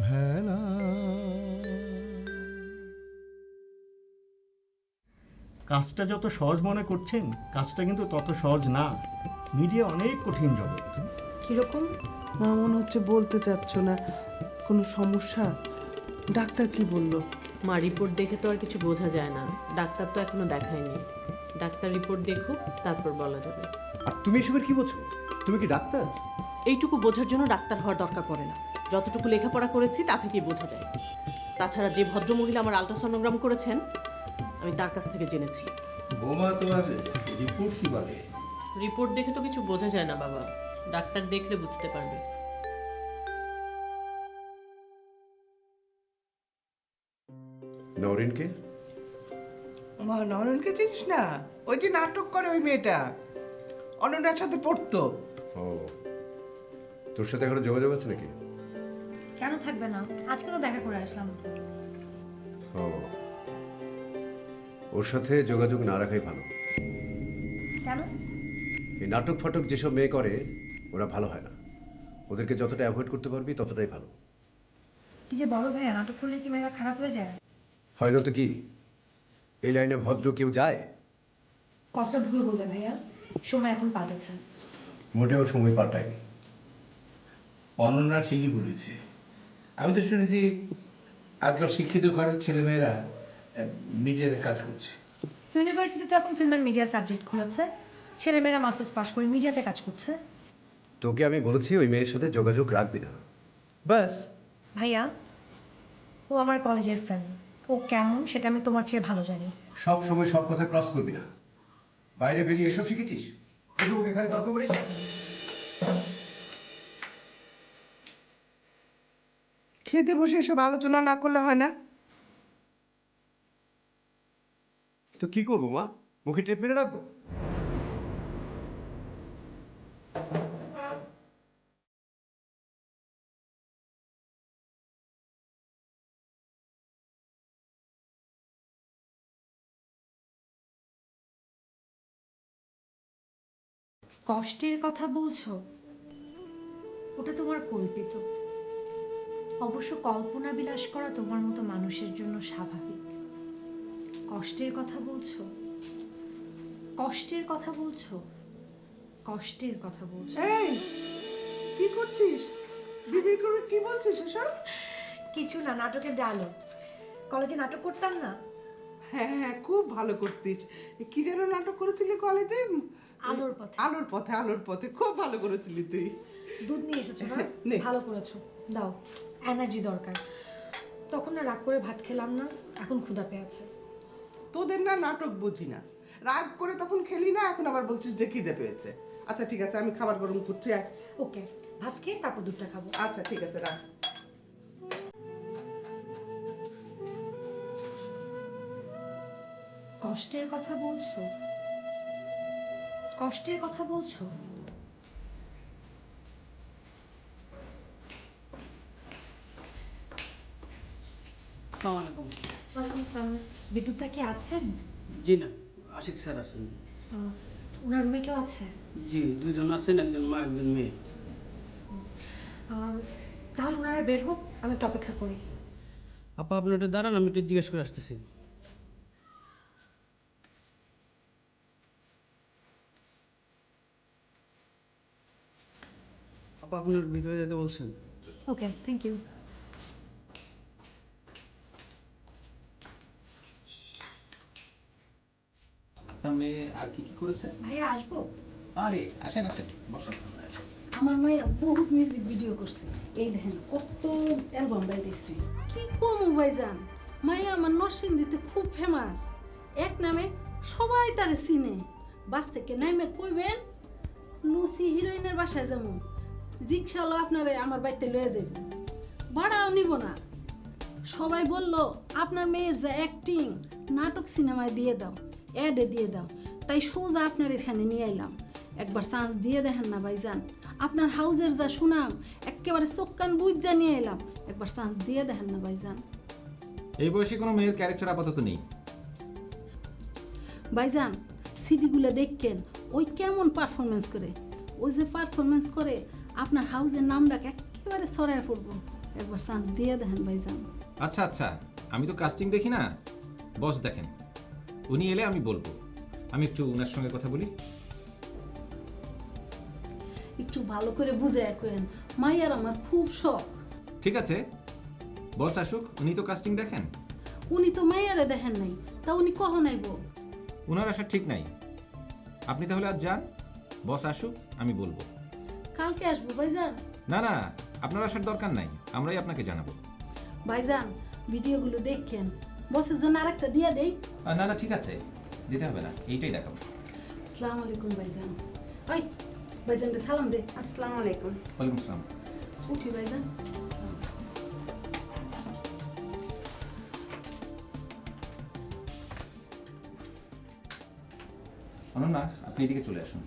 ভেলা। কাজটা যত সহজ মনে করছেন কাজটা কিন্তু তত সহজ না। মিডিয়া অনেক কঠিন জগৎ। কীরকম? আমার মনে হচ্ছে বলতে চাচ্ছ না। কোনো সমস্যা? ডাক্তার কি বলল? মা রিপোর্ট দেখে তো আর কিছু বোঝা যায় না। ডাক্তার তো এখনও দেখায়নি। ডাক্তার রিপোর্ট দেখুক তারপর বলা যাবে। আর তুমি এসবের কি বোঝো? তুমি কি ডাক্তার? এইটুকু বোঝার জন্য ডাক্তার হওয়ার দরকার পড়ে না। যতটুকু লেখাপড়া করেছি তা থেকেই বোঝা যায়। তাছাড়া যে ভদ্রমহিলা আমার আল্ট্রাসনোগ্রাম করেছেন আমি তার কাছ থেকে জেনেছি। বৌমা তোমার রিপোর্ট কি বলে? রিপোর্ট দেখে তো কিছু বোঝা যায় না বাবা। ডাক্তার দেখলে বুঝতে পারবে। নরিনকে? মা নরেনকে চিনিস না? ওই যে নাটক করে ওই মেয়েটা। অনন্যার সাথে পড়তো। ও। তোর সাথে এখনও যোগাযোগ আছে নাকি? কেন থাকবে না? আজকে তো দেখা করে আসলাম। ও। ওর সাথে যোগাযোগ না রাখাই ভালো। কেন? এই নাটক ফাটক যেসব মেয়ে করে ওরা ভালো হয় না। ওদেরকে যতটা অ্যাভয়েড করতে পারবি ততটাই ভালো। কি যে বড় ভাইয়া নাটক করলে কি মেয়েরা খারাপ হয়ে যায়? হয় না তো কি? এই লাইনে ভদ্র কেউ যায়? কতটা ভুল বলবে ভাইয়া সময় এখন পাল্টেছে। মোটেও সময় পাল্টায়নি। অনন্যা ঠিকই বলেছে। আমি তো শুনেছি আজকাল শিক্ষিত ঘরের ছেলেমেয়েরা মিডিয়াতে কাজ করছে। ইউনিভার্সিটিতে এখন ফিল্ম অ্যান্ড মিডিয়া সাবজেক্ট খুলেছে। ছেলেমেয়েরা মাস্টার্স পাস করে মিডিয়াতে কাজ করছে। তোকে আমি বলেছি ওই মেয়ের সাথে যোগাযোগ রাখবি না। ব্যাস। ভাইয়া ও আমার কলেজের ফ্রেন্ড ও কেমন সেটা আমি তোমার চেয়ে ভালো জানি। সব সময় সব কথা ক্রস করবি না। বাইরে বেরিয়ে এসব শিখেছিস? ওকে খালি তর্ক করিস? খেতে বসে এসব আলোচনা না করলে হয় না? তো কি করব মা? মুখে টেপ মেরে রাখব? কষ্টের কথা বলছো? ওটা তোমার কল্পিত। অবশ্য কল্পনা বিলাস করা তোমার মতো মানুষের জন্য স্বাভাবিক। কষ্টের কথা বলছো? কষ্টের কথা বলছো? কষ্টের কথা বলছো। এই কি করছিস? বিবির করে কি বলছিস এসব? কিছু না নাটকের ডায়লগ কলেজে নাটক করতাম না? হ্যাঁ হ্যাঁ খুব ভালো করতিস। কি যেন নাটক করেছিলি কলেজে? আলোর পথে। আলোর পথে আলোর পথে। খুব ভালো করেছিলি তুই। দুধ নিয়ে এসেছ না। ভালো করেছ। দাও। এনার্জি দরকার। তখন না রাগ করে ভাত খেলাম না এখন ক্ষুধা পেয়েছে তোদের না নাটক বুঝি না। রাগ করে তখন খেলি না এখন আবার বলছিস যে খিদে পেয়েছে। আচ্ছা ঠিক আছে আমি খাবার গরম করছি। ওকে ভাত খেয়ে তারপর দুধটা খাব। আচ্ছা ঠিক আছে রাখ। কষ্টের কথা বলছো? কষ্টের কথা বলছো? সালামালাইকুম ওয়ালাইকুম আসসালাম বিদ্যুৎটা কি আছেন জি না আশিক স্যার আছেন ওনার রুমে কেউ আছে? জি দুজন আছেন একজন মা একজন মেয়ে। তাহলে ওনারা বের হোক আমি একটু অপেক্ষা করি। আপা আপনি একটু দাঁড়ান আমি একটু জিজ্ঞেস করে আসতেছি। আপা আপনার ভিতরে যেতে বলছেন? ওকে থ্যাংক ইউ মেয়ে আর কি কি করেছে ভাইয়া আসব। আরে আসেন আসেন। বসেন। আমার মায়ের বহুত মিউজিক ভিডিও করছে। এই দেখেন কত অ্যালবাম বাইরেছে কি কম ভাইজান? মায়া আমার নরসিংদীতে খুব ফেমাস এক নামে সবাই তারে চিনে। বাস থেকে নামে কইবেন লুসি হিরোইনের বাসায় যেমন রিক্সাওয়ালা আপনারে আমার বাড়িতে লয়ে যাবে। ভাড়াও নিব না। সবাই বলল আপনার মেয়ের যে অ্যাক্টিং নাটক সিনেমায় দিয়ে দাও। অ্যাডে দিয়ে দাও। তাই সোজা আপনার এখানে নিয়ে এলাম একবার চান্স দিয়ে দেখেন না ভাইজান। আপনার হাউজের যা সুনাম একেবারে চোক্কান বুঝ যা নিয়ে এলাম একবার চান্স দিয়ে দেখেন না ভাইজান। এই বয়সে কোনো মেয়ের ক্যারেক্টার আপাতত নেই। ভাইজান সিডিগুলো দেখকেন ওই কেমন পারফরমেন্স করে। ওই যে পারফরমেন্স করে আপনার হাউজের নামটা একেবারে সরায় পড়ব। একবার চান্স দিয়ে দেখেন ভাইজান। আচ্ছা আচ্ছা আমি তো কাস্টিং দেখি না। বস দেখেন। উনি এলে আমি বলব। আমি একটু ওনার সঙ্গে কথা বলি। একটু ভালো করে বুঝে কেন মাইয়ার আমার খুব শখ। ঠিক আছে। বস আসুক উনি তো কাস্টিং দেখেন। উনি তো মাইয়ারে দেখেন নাই। তা উনি কখন আইব? ওনার আসার ঠিক নাই। আপনি তাহলে আজ যান। বস আসুক আমি বলব। কালকে আসব ভাইজান। না না আপনার আসার দরকার নাই। আমরাই আপনাকে জানাব। ভাইজান ভিডিওগুলো দেখেন। বসের জন্য আরেকটা দিয়া দেই। না না ঠিক আছে। দিতে হবে না। এইটাই দেখাবো। আসসালামু আলাইকুম ভাইজান। ওই ভাইজান রে সালাম দে। আসসালামু আলাইকুম। ওয়ালাইকুম আসসালাম উঠি ভাইজান। অনন্যা আপনি এদিকে চলে আসুন।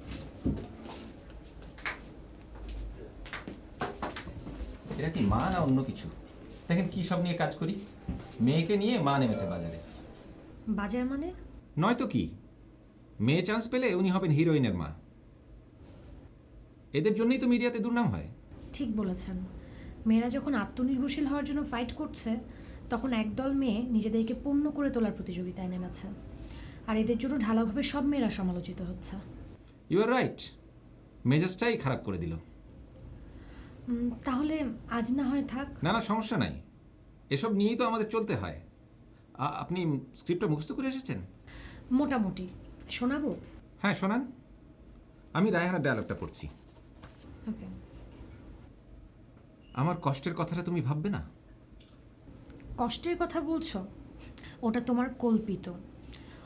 এটা কি মা না অন্য কিছু? দেখেন কি সব নিয়ে কাজ করি। মেয়েকে নিয়ে মা নেমেছে বাজারে। বাজার মানে? নয়তো কি? মেয়ে চান্স পেলে উনি হবেন হিরোইনের মা। এদের জন্যই তো মিডিয়াতে দুর্নাম হয়। ঠিক বলেছেন। মেয়েরা যখন আত্মনির্ভরশীল হওয়ার জন্য ফাইট করছে তখন একদল মেয়ে নিজেদেরকে পূর্ণ করে তোলার প্রতিযোগিতায় নেমেছে। আর এদের জন্য ঢালাভাবে সব মেয়েরা সমালোচিত হচ্ছে। ইউ আর রাইট মেজাজটাই খারাপ করে দিল। তাহলে আজ না হয় থাক। না না সমস্যা নাই। এসব নিয়েই তো আমাদের চলতে হয়। আপনি স্ক্রিপ্টটা মুখস্থ করে এসেছেন? মোটামুটি। শোনাবো? হ্যাঁ শোনান। আমি রায়হানার ডায়লগটা পড়ছি। ওকে। আমার কষ্টের কথাটা তুমি ভাববে না? কষ্টের কথা বলছো? ওটা তোমার কল্পিত।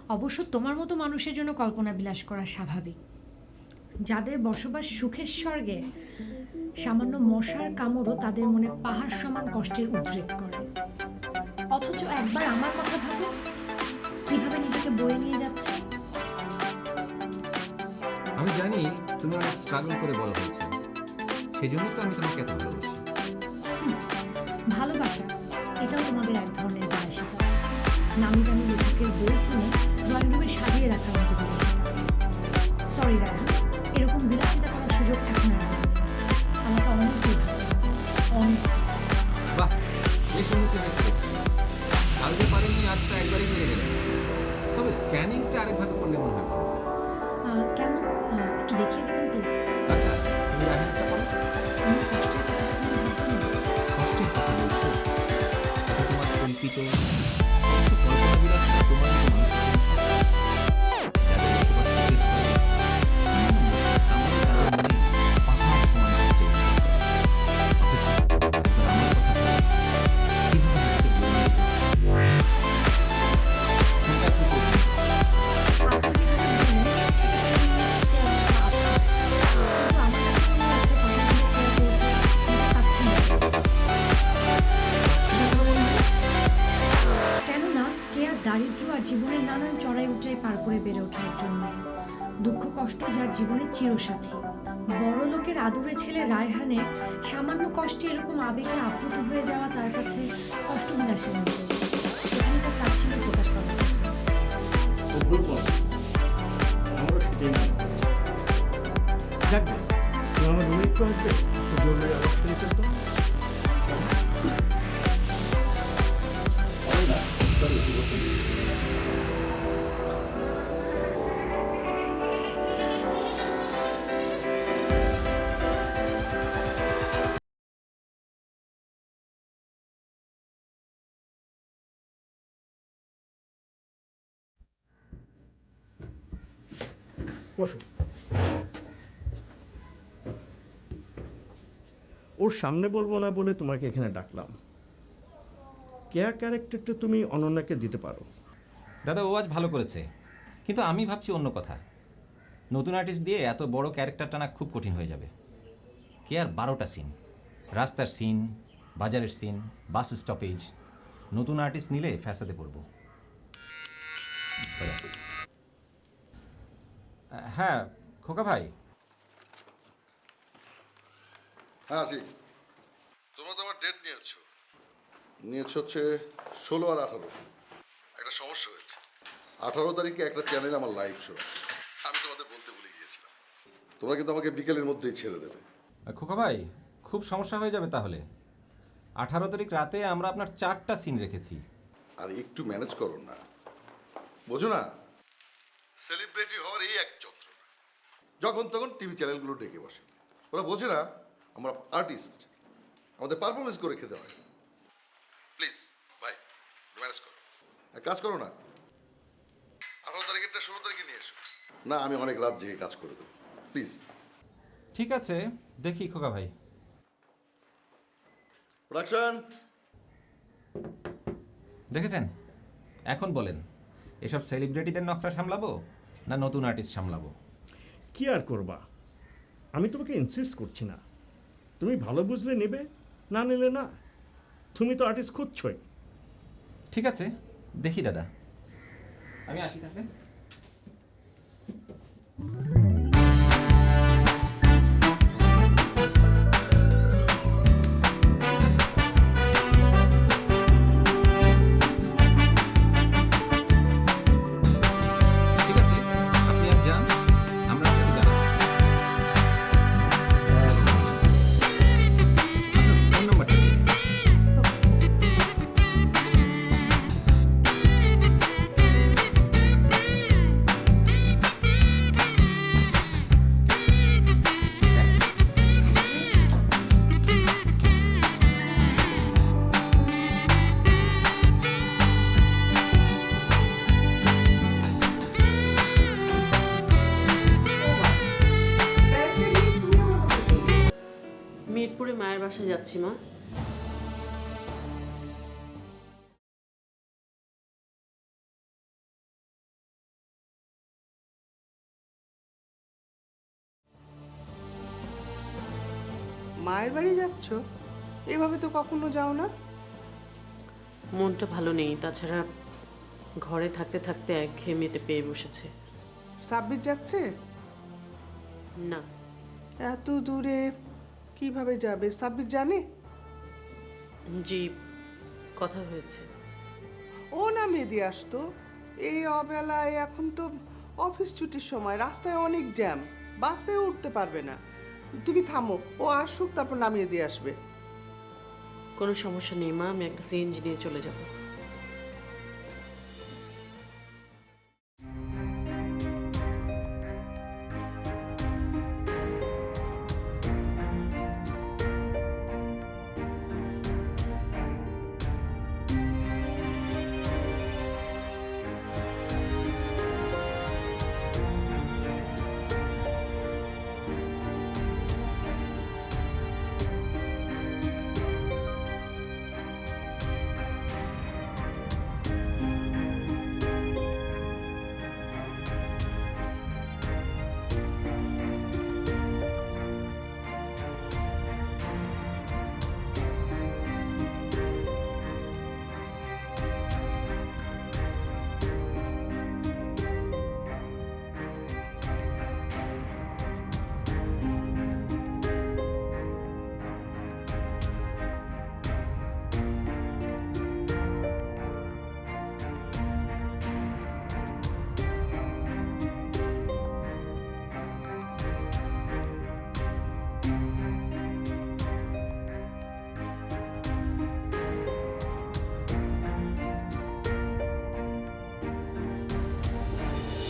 অবশ্য তোমার মতো মানুষের জন্য কল্পনা বিলাস করা স্বাভাবিক। যাদের বসবাস সুখের স্বর্গে সামান্য মশার কামড়ও তাদের মনে পাহাড় সমান কষ্টের উদ্রেক করে। অথচ একবার আমার কথা ভাবো কীভাবে নিজেকে বয়ে নিয়ে যাচ্ছে? আমি জানি তুমি অনেক স্ট্রাগল করে বড় হয়েছো। সেই জন্যই তো আমি তোমাকে এত ভালোবাসি। ভালোবাসা এটাও তোমাদের এক ধরনের বিলাসিতা। নামি দামি লেখকের বই কিনে ড্রয়িং রুমে সাজিয়ে রাখার মতো সরি রায়ন এরকম বিলাসিতা করার সুযোগ এখন আমাকে অনেক বাহ, এই পারেননি আজটা একবারই মেরে গেলেন তবে স্ক্যানিংটা আরেকভাবে করলে মনে হয় নানান চড়াই উচ্চাই পার করে বেড়ে ওঠা একজন মেয়ে। দুঃখ কষ্ট যার জীবনের চিরসাথী। বড় লোকের আদুরে ছেলে রায়হানের সামান্য কষ্টে এরকম আবেগে আপ্লুত হয়ে যাওয়া তার কাছে কষ্ট বিলাসের মতো প্রকাশ পাবে তো বসো ওর সামনে বলব না বলে তোমাকে এখানে ডাকলাম। কেয়া ক্যারেক্টারটা তুমি অনন্যাকে দিতে পারো। দাদা, ও আজ ভালো করেছে। কিন্তু আমি ভাবছি অন্য কথা। নতুন আর্টিস্ট দিয়ে এত বড় ক্যারেক্টারটা না খুব কঠিন হয়ে যাবে। কে আর বারোটা সিন রাস্তার সিন বাজারের সিন বাস স্টপেজ নতুন আর্টিস্ট নিলে ফ্যাসাতে পড়ব। হ্যাঁ খোকা ভাই। হ্যাঁ আছি তোমরা তো আমার ডেট নিয়েছ। নিয়েছ হচ্ছে ষোলো আর আঠারো। একটা সমস্যা হয়েছে। আঠারো তারিখে একটা চ্যানেল আমার লাইভ শো আমি তোমাদের বলতে ভুলে গিয়েছিলাম। তোমরা কিন্তু আমাকে বিকেলের মধ্যেই ছেড়ে দেবে। খোকা ভাই খুব সমস্যা হয়ে যাবে তাহলে। আঠারো তারিখ রাতে আমরা আপনার চারটা সিন রেখেছি। আর একটু ম্যানেজ করো না। বোঝো না? সেলিব্রিটি হওয়ার এই এক যন্ত্রণা। যখন তখন টিভি চ্যানেলগুলো ডেকে বসে। ওরা বোঝে না আমরা আর্টিস্ট আমাদের পারফরমেন্স করে খেতে হয়। প্লিজ ভাই ম্যানেজ করো। এক কাজ করো না। আঠারো তারিখেরটা ষোলো তারিখে নিয়ে এসো। না আমি অনেক রাত জেগে কাজ করে দেবো। প্লিজ ঠিক আছে দেখি খোকা ভাই। প্রোডাকশন দেখেছেন? এখন বলেন। এসব সেলিব্রিটিদের নকশা সামলাবো না নতুন আর্টিস্ট সামলাবো? কি আর করবা? আমি তোমাকে ইনসিস্ট করছি না। তুমি ভালো বুঝলে নেবে না নিলে না। তুমি তো আর্টিস্ট খুঁজছই। ঠিক আছে দেখি দাদা। আমি আসি তাহলে। বাসায় যাচ্ছি মা। মায়ের বাড়ি যাচ্ছ? এভাবে তো কখনো যাও না? মনটা ভালো নেই। তাছাড়া ঘরে থাকতে থাকতে একঘেয়েমিতে পেয়ে বসেছে। সাব্বির যাচ্ছে? না। এত দূরে কীভাবে যাবে? সাব্বির জানে? জি কথা হয়েছে। ও নামিয়ে দিয়ে আসতো। এই অবেলায় এখন তো অফিস ছুটির সময় রাস্তায় অনেক জ্যাম। বাসে উঠতে পারবে না। তুমি থামো ও আসুক তারপর নামিয়ে দিয়ে আসবে। কোনো সমস্যা নেই মা আমি একটা সিএনজি নিয়ে চলে যাব।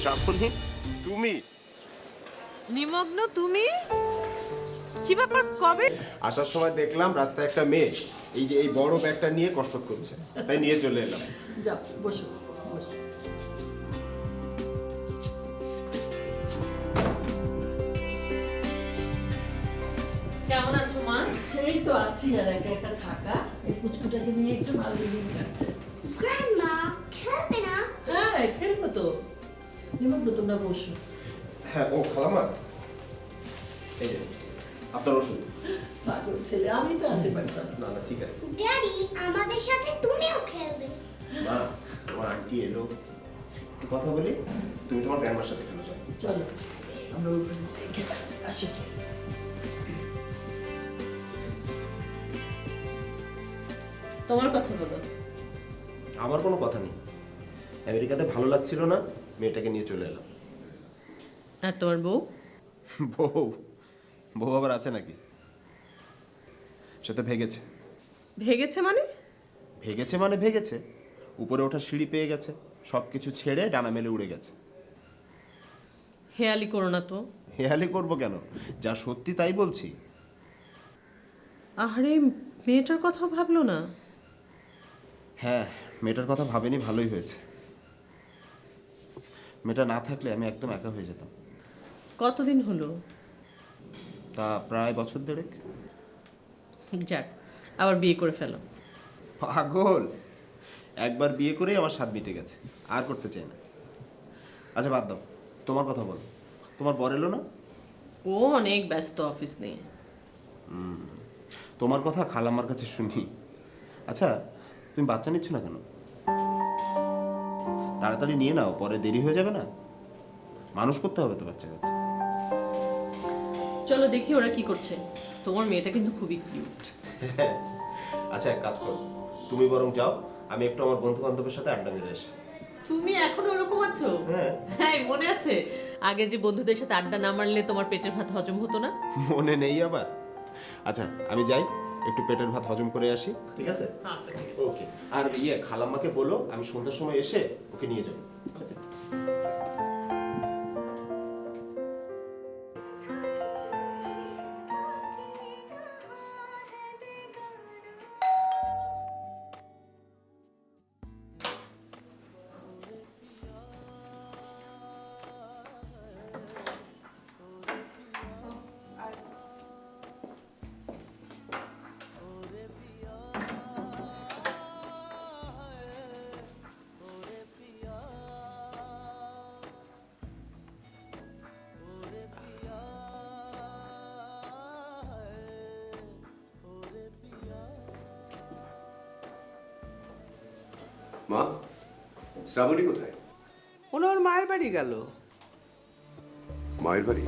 শ্রাবণী তুমি? নিমগ্ন তুমি? কি ব্যাপার কবে? আসার সময় দেখলাম রাস্তায় একটা মেয়ে এই যে এই বড় ব্যাগটা নিয়ে কষ্ট করছে তাই নিয়ে চলে এলাম। যাও বসো বসো। কেমন আছো মা? এই তো আছি আর একা একা থাকা। এই পুচকুটাকে নিয়ে একটু ভালো দিন কাটছে গ্র্যান্ডমা খেলবে না? হ্যাঁ খেলব তো। নিমগ্ন তোমরা বসো। হ্যাঁ ও খালামা এই যে আপনার ওষুধ। পাগল ছেলে আমি তো আনতে পারতাম। না। না না ঠিক আছে। ড্যাডি আমাদের সাথে তুমিও খেলবে। মা তোমার আন্টি এলো। একটু কথা বলি তুমি তোমার গ্র্যান্ডমার সাথে খেলো যাও চলো আমরা উপরে যাই। আসো। তোমার কথা বলো। আমার কোনো কথা নেই। আমেরিকাতে ভালো লাগছিল না মেয়েটাকে নিয়ে চলে এলাম। আর তোমার বউ? বউ। বউ আবার আছে নাকি? সে তো ভেগেছে। ভেগেছে মানে? ভেগেছে মানে ভেগেছে। উপরে ওঠা সিঁড়ি পেয়ে গেছে। সব কিছু ছেড়ে ডানা মেলে উড়ে গেছে। হেয়ালি করো না তো। হেয়ালি করব কেন? যা সত্যি তাই বলছি। আহারে মেয়েটার কথা ভাবলো না? হ্যাঁ মেয়েটার কথা ভাবেনি ভালোই হয়েছে। মেয়েটা না থাকলে আমি একদম একা হয়ে যেতাম। কতদিন হলো? তা প্রায় বছর দেড়েক। যাক আবার বিয়ে করে ফেলো। পাগল! একবার বিয়ে করেই আমার স্বাদ মিটে গেছে আর করতে চাই না। আচ্ছা বাদ দাও। তোমার কথা বলো। তোমার বর এলো না? ও অনেক ব্যস্ত অফিস নিয়ে। তোমার কথা খালাম্মার কাছে শুনি। আচ্ছা তুমি বাচ্চা নিচ্ছ না কেন? তাড়াতাড়ি নিয়ে নাও পরে দেরি হয়ে যাবে না। মানুষ করতে হবে তো বাচ্চা কাচ্চা। চলো দেখি ওরা কি করছে। তোমার মেয়েটা কিন্তু খুবই কিউট আচ্ছা এক কাজ করো। তুমি বরং যাও আমি একটু আমার বন্ধু বান্ধবের সাথে আড্ডা মেরে আসি। তুমি এখনও ওরকম আছো? হ্যাঁ। হ্যাঁ মনে আছে? আগে যে বন্ধুদের সাথে আড্ডা না মারলে তোমার পেটের ভাত হজম হতো না? মনে নেই আবার। আচ্ছা আমি যাই। একটু পেটের ভাত হজম করে আসি ঠিক আছে? আচ্ছা ওকে আর ইয়ে খালাম্মাকে বলো আমি সন্ধ্যার সময় এসে ওকে নিয়ে যাব। মা শ্রাবণী কোথায়? ওনার মায়ের বাড়ি গেল। মায়ের বাড়ি?